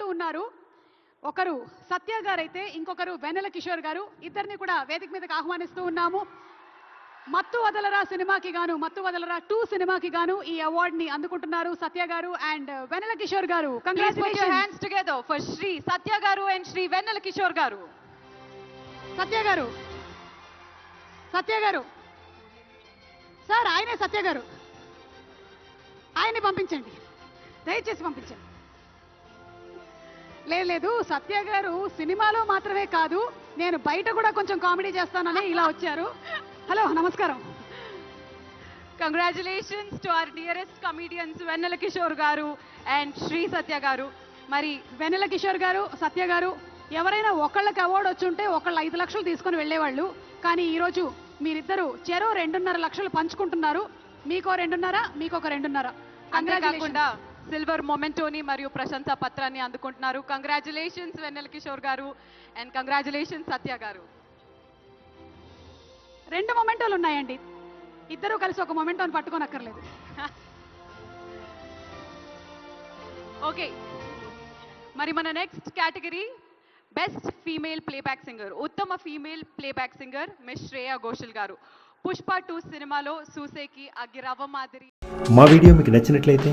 అందుకుంటూ ఉన్నారు. ఒకరు సత్య గారైతే ఇంకొకరు వెన్నెల కిషోర్ గారు. ఇద్దరిని కూడా వేదిక మీదకి ఆహ్వానిస్తూ ఉన్నాము. మత్తు వదలరా సినిమాకి గాను మత్తు వదలరా టూ సినిమాకి గాను ఈ అవార్డ్ని అందుకుంటున్నారు సత్య గారు అండ్ వెన్నెల కిషోర్ గారు. Together for Shri Satya Garu and Shri Vennela Kishore Garu. సత్య గారు. సత్య గారు. సార్ ఆయనే సత్య గారు. ఆయన్ని పంపించండి. దయచేసి పంపించండి. లేదు లేదు సత్య గారు సినిమాలో మాత్రమే కాదు నేను బయట కూడా కొంచెం కామెడీ చేస్తానని ఇలా వచ్చారు. హలో నమస్కారం. Congratulations to our dearest comedians Vennela Kishore Garu and Shri Satya Garu. మరి వెన్నెల కిషోర్ గారు సత్య గారు ఎవరైనా ఒకళ్ళకి అవార్డు వచ్చుంటే ఒకళ్ళు ఐదు లక్షలు తీసుకొని వెళ్ళేవాళ్ళు. కానీ ఈరోజు మీరిద్దరు చెరో రెండున్నర లక్షలు పంచుకుంటున్నారు. మీకో రెండున్నర మీకొక రెండున్నర. అంతేకాకుండా సిల్వర్ మొమెంటోని మరియు ప్రశంస పత్రాన్ని అందుకుంటున్నారు. కంగ్రాచులేషన్స్ వెన్నెల కిషోర్ గారు. అండ్ కంగ్రాచులేషన్స్ సత్య గారు. రెండు మొమెంటోలు ఉన్నాయండి. ఇద్దరు కలిసి ఒక మొమెంటోని పట్టుకోనక్కర్లేదు. ఓకే. మరి మన next category best female playback singer ఉత్తమ female playback singer miss Shreya Ghoshal garu. Pushpa two సినిమాలో సూసేకి అగ్గిరవ మాదిరి. మా వీడియో మీకు నచ్చినట్లయితే